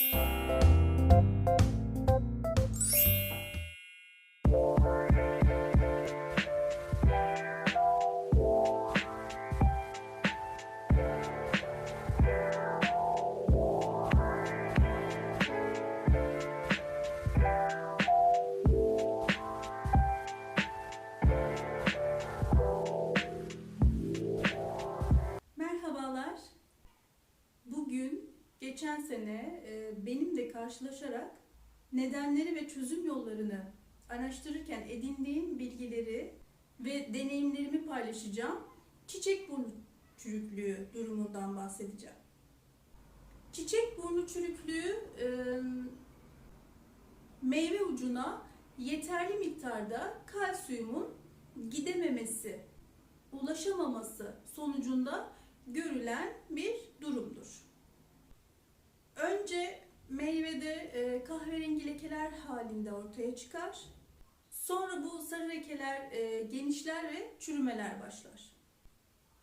you karşılaşarak nedenleri ve çözüm yollarını araştırırken edindiğim bilgileri ve deneyimlerimi paylaşacağım. Çiçek burnu çürüklüğü durumundan bahsedeceğim. Çiçek burnu çürüklüğü e, meyve ucuna yeterli miktarda kalsiyumun gidememesi, ulaşamaması sonucunda görülen bir durumdur. Önce meyvede e, kahverengi lekeler halinde ortaya çıkar. Sonra bu sarı lekeler e, genişler ve çürümeler başlar.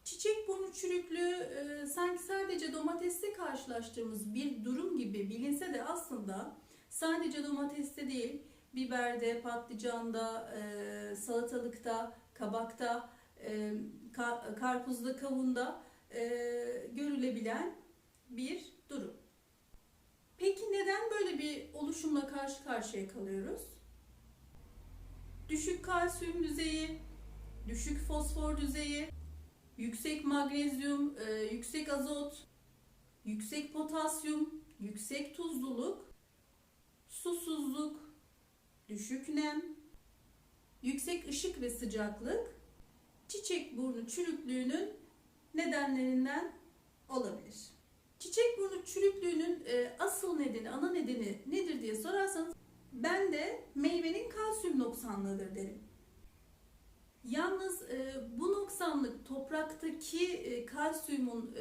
Çiçek burnu çürüklüğü e, sanki sadece domateste karşılaştığımız bir durum gibi bilinse de aslında sadece domateste değil, biberde, patlıcanda, salatalıkta, kabakta, ka- karpuzda, kavunda görülebilen bir durum. Peki neden böyle bir oluşumla karşı karşıya kalıyoruz? Düşük kalsiyum düzeyi, düşük fosfor düzeyi, yüksek magnezyum, e, yüksek azot, yüksek potasyum, yüksek tuzluluk, susuzluk, düşük nem, yüksek ışık ve sıcaklık çiçek burnu çürüklüğünün nedenlerinden olabilir. Çiçek burnu çürüklüğünün e, asıl nedeni, ana nedeni nedir diye sorarsanız ben de meyvenin kalsiyum noksanlığıdır derim. Yalnız e, bu noksanlık topraktaki e, kalsiyumun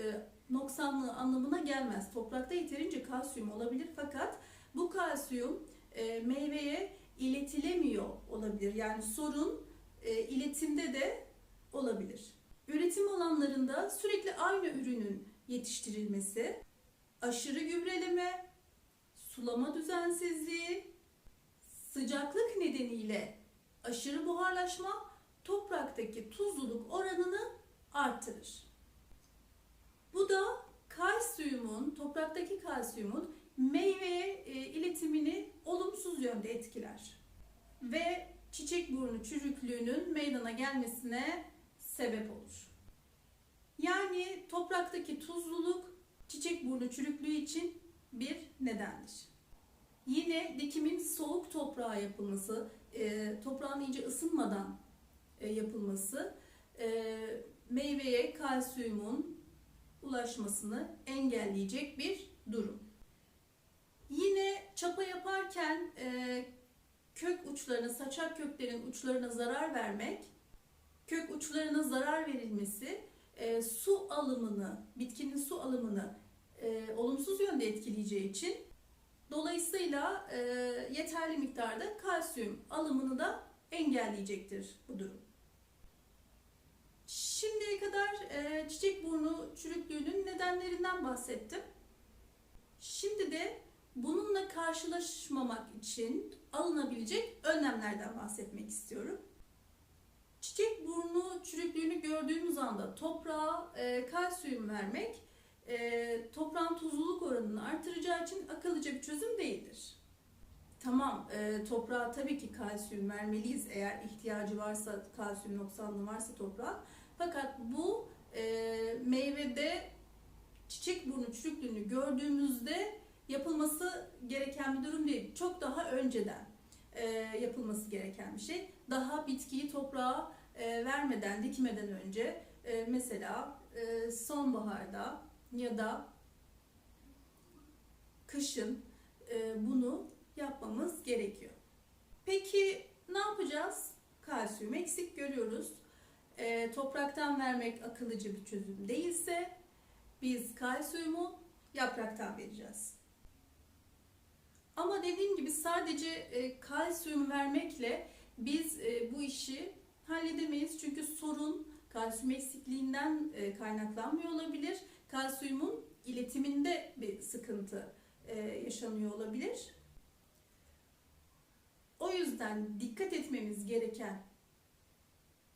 noksanlığı anlamına gelmez. Toprakta yeterince kalsiyum olabilir fakat bu kalsiyum meyveye iletilemiyor olabilir. Yani sorun iletimde de olabilir. Üretim alanlarında sürekli aynı ürünün yetiştirilmesi, aşırı gübreleme, sulama düzensizliği, sıcaklık nedeniyle aşırı buharlaşma topraktaki tuzluluk oranını artırır. Bu da kalsiyumun, topraktaki kalsiyumun meyveye iletimini olumsuz yönde etkiler. Ve çiçek burnu çürüklüğünün meydana gelmesine sebep olur. Yani topraktaki tuzluluk çiçek burnu çürüklüğü için bir nedendir. Yine dikimin soğuk toprağa yapılması, e, toprağın iyice ısınmadan e, yapılması e, meyveye kalsiyumun ulaşmasını engelleyecek bir durum. Yine çapa yaparken kök uçlarına, saçak köklerin uçlarına zarar vermek, kök uçlarına zarar verilmesi e, su alımını, bitkinin su alımını e, olumsuz yönde etkileyeceği için dolayısıyla e, yeterli miktarda kalsiyum alımını da engelleyecektir bu durum. Şimdiye kadar e, çiçek burnu çürüklüğünün nedenlerinden bahsettim. Şimdi de bununla karşılaşmamak için alınabilecek önlemlerden bahsetmek istiyorum. Çiçek burnu çürüklüğünü gördüğümüz anda toprağa e, kalsiyum vermek e, toprağın tuzluluk oranını artıracağı için akıllıca bir çözüm değildir. Tamam, e, toprağa tabii ki kalsiyum vermeliyiz eğer ihtiyacı varsa, kalsiyum noksanlığı varsa toprağın. Fakat bu e, meyvede çiçek burnu çürüklüğünü gördüğümüzde yapılması gereken bir durum değil. Çok daha önceden e, yapılması gereken bir şey. Daha bitkiyi toprağa e, vermeden, dikmeden önce e, mesela e, sonbaharda ya da kışın e, bunu yapmamız gerekiyor. Peki ne yapacağız? Kalsiyum eksik görüyoruz. E, topraktan vermek akıllıcı bir çözüm değilse biz kalsiyumu yapraktan vereceğiz. Ama dediğim gibi sadece e, kalsiyum vermekle biz e, bu işi halledemeyiz. Çünkü sorun kalsiyum eksikliğinden e, kaynaklanmıyor olabilir. Kalsiyumun iletiminde bir sıkıntı e, yaşanıyor olabilir. O yüzden dikkat etmemiz gereken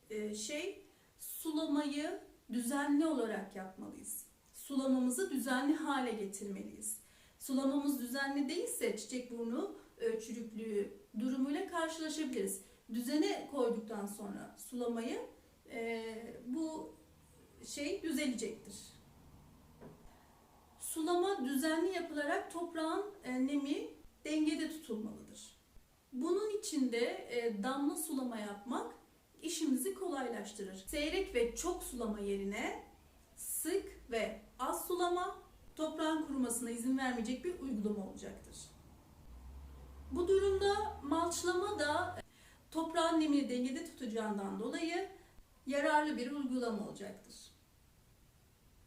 e, şey sulamayı düzenli olarak yapmalıyız. Sulamamızı düzenli hale getirmeliyiz. Sulamamız düzenli değilse çiçek burnu çürüklüğü durumuyla karşılaşabiliriz. Düzene koyduktan sonra sulamayı e, bu şey düzelecektir. Sulama düzenli yapılarak toprağın e, nemi dengede tutulmalıdır. Bunun için de e, damla sulama yapmak işimizi kolaylaştırır. Seyrek ve çok sulama yerine sık ve az sulama toprağın kurumasına izin vermeyecek bir uygulama olacaktır. Bu durumda malçlama da toprağın nemini dengede tutacağından dolayı yararlı bir uygulama olacaktır.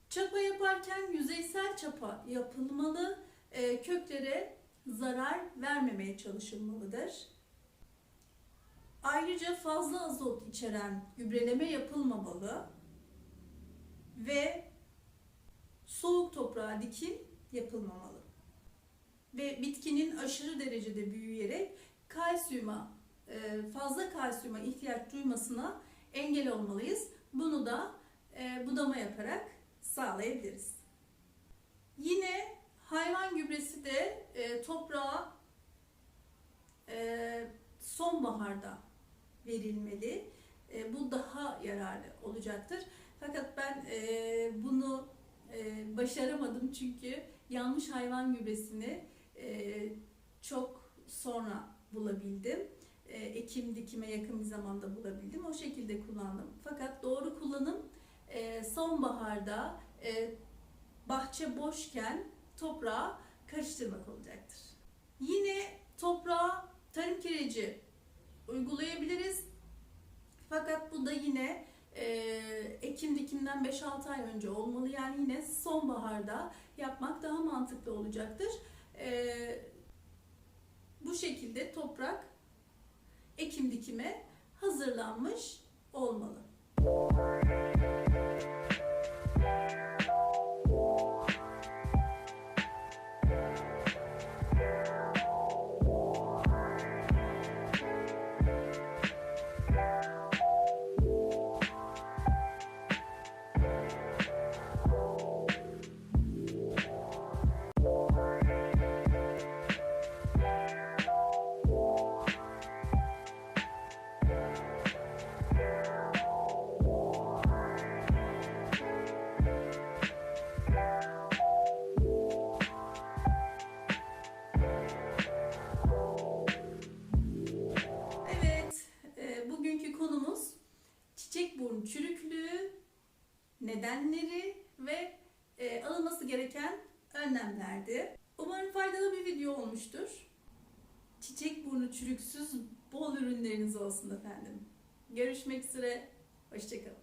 Çapa yaparken yüzeysel çapa yapılmalı, e, köklere zarar vermemeye çalışılmalıdır. Ayrıca fazla azot içeren gübreleme yapılmamalı ve soğuk toprağa dikim yapılmamalı. Ve bitkinin aşırı derecede büyüyerek kalsiyuma, fazla kalsiyuma ihtiyaç duymasına engel olmalıyız. Bunu da e, budama yaparak sağlayabiliriz. Yine hayvan gübresi de e, toprağa e, sonbaharda verilmeli. E, bu daha yararlı olacaktır. Fakat ben e, bunu e, başaramadım çünkü yanmış hayvan gübresini e, çok sonra bulabildim. E, ekim dikime yakın bir zamanda bulabildim. O şekilde kullandım. Fakat doğru kullanım e, sonbaharda e, bahçe boşken toprağa karıştırmak olacaktır. Yine toprağa tarım kireci uygulayabiliriz. Fakat bu da yine ekim dikimden 5-6 ay önce olmalı. Yani yine sonbaharda yapmak daha mantıklı olacaktır. Bu şekilde toprak ekim dikime hazırlanmış olmalı. Burnu çürüksüz bol ürünleriniz olsun efendim. Görüşmek üzere, hoşçakalın.